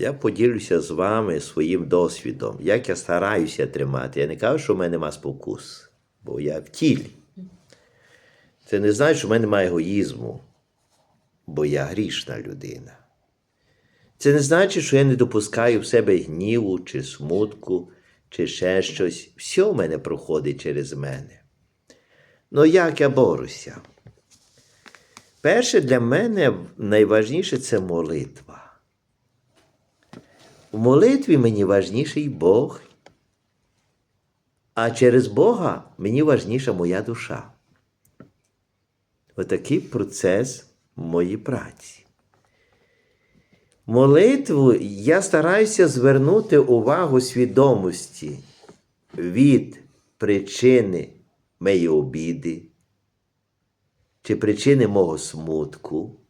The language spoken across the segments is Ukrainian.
я поділюся з вами своїм досвідом, як я стараюся тримати. Я не кажу, що в мене нема спокус, бо я в тілі. Це не значить, що в мене немає егоїзму, бо я грішна людина. Це не значить, що я не допускаю в себе гніву чи смутку, чи ще щось. Все в мене проходить через мене. Ну як я борюся? Перше для мене найважніше це молитва. У молитві мені важніший Бог, а через Бога мені важніша моя душа. Отакий процес моєї праці. Молитву я стараюся звернути увагу свідомості від причини моєї обіди, чи причини мого смутку,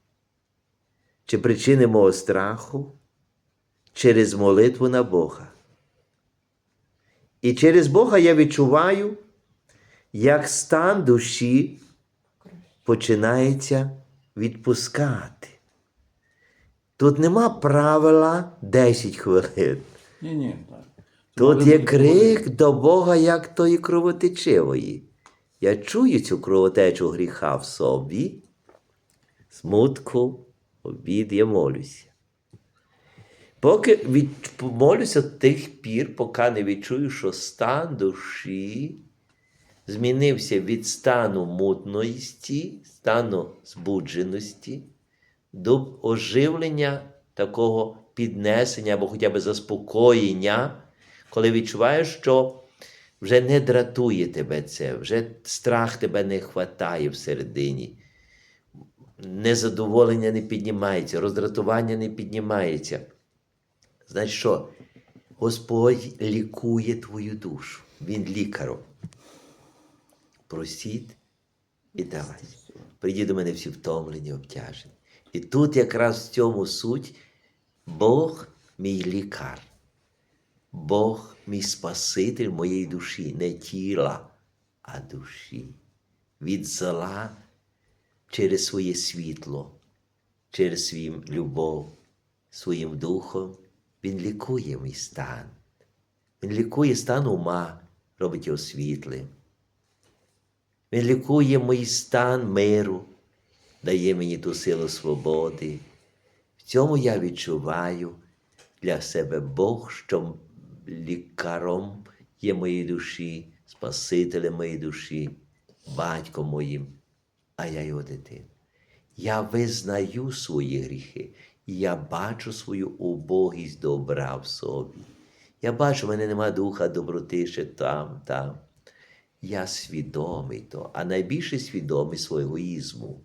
чи причини мого страху через молитву на Бога. І через Бога я відчуваю, як стан душі починається відпускати. Тут нема правила 10 хвилин. Ні, ні, так. Тут є крик до Бога, як тої кровотечивої. Я чую цю кровотечу гріха в собі, смутку, обід, я молюся. Поки від, молюся тих пір, поки не відчую, що стан душі змінився від стану мутності, стану збудженості до оживлення такого піднесення або хоча б заспокоєння, коли відчуваєш, що вже не дратує тебе це, вже страх тебе не хватає всередині, незадоволення не піднімається, роздратування не піднімається. Значить що? Господь лікує твою душу. Він лікаром. Просіть і давай. Прийди до мене всі втомлені, обтяжені. І тут якраз в цьому суть Бог мій лікар. Бог мій Спаситель моєї душі, не тіла, а душі. Від зла через своє світло, через свою любов, своїм духом. Він лікує мій стан. Він лікує стан ума, робить його світлим. Він лікує мій стан миру, дає мені ту силу свободи. В цьому я відчуваю для себе Бог, що лікаром є моєї душі, Спасителем моєї душі, батьком моїм, а я його дитина. Я визнаю свої гріхи, я бачу свою убогість добра в собі. Я бачу, в мене нема духа доброти ще там, там. Я свідомий то, а найбільше свідомий свого егоїзму.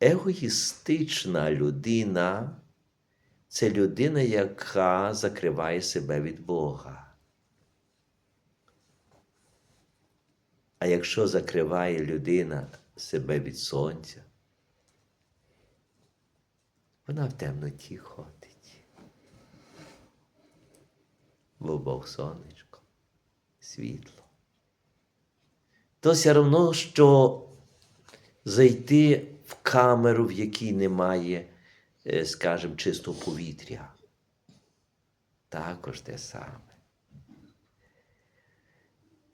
Егоїстична людина це людина, яка закриває себе від Бога. А якщо закриває людина себе від сонця, вона в темноті ходить. Бо Бог сонечко, світло. То все одно, що зайти в камеру, в якій немає, е, скажімо, чистого повітря. Також те саме.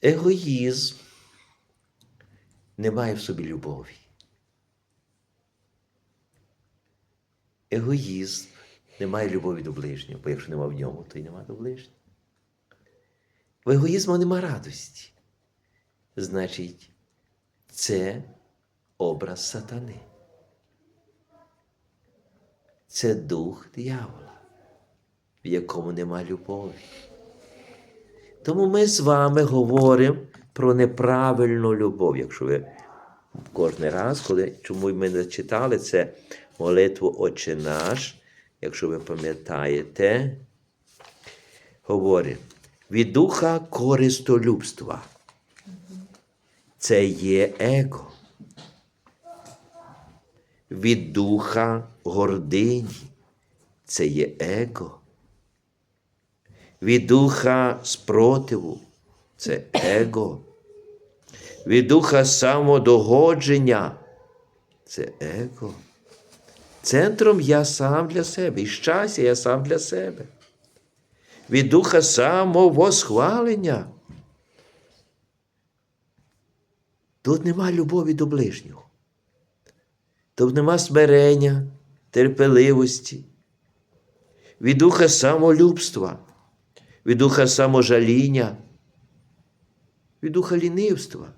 Егоїзм не має в собі любові. Егоїзм не має любові до ближнього, бо якщо нема в ньому, то й нема до ближнього. В егоїзму нема радості. Значить, це образ сатани. Це дух диявола, в якому нема любові. Тому ми з вами говоримо про неправильну любов. Якщо ви кожен раз, коли чому ми не читали це молитву Отче наш, якщо ви пам'ятаєте, говорить від духа користолюбства. Це є его. Від духа гордині. Це є его. Від духа спротиву. Це его. Від духа самодогодження. Це его. Центром я сам для себе. І щастя я сам для себе. Від духа самовосхвалення. Тут нема любові до ближнього. Тут нема смирення, терпеливості, від духа самолюбства, від духа саможаління, від духа лінивства,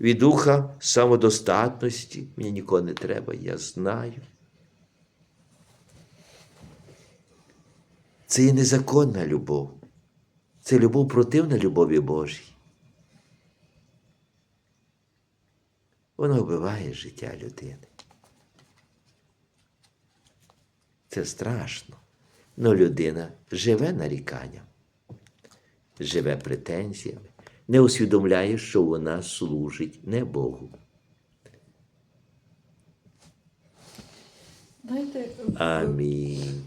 від духа самодостатності. Мені нікого не треба, я знаю. Це є незаконна любов. Це любов противна любові Божій. Воно вбиває життя людини. Це страшно. Но людина живе наріканням, живе претензіями, не усвідомляє, що вона служить не Богу. Амінь.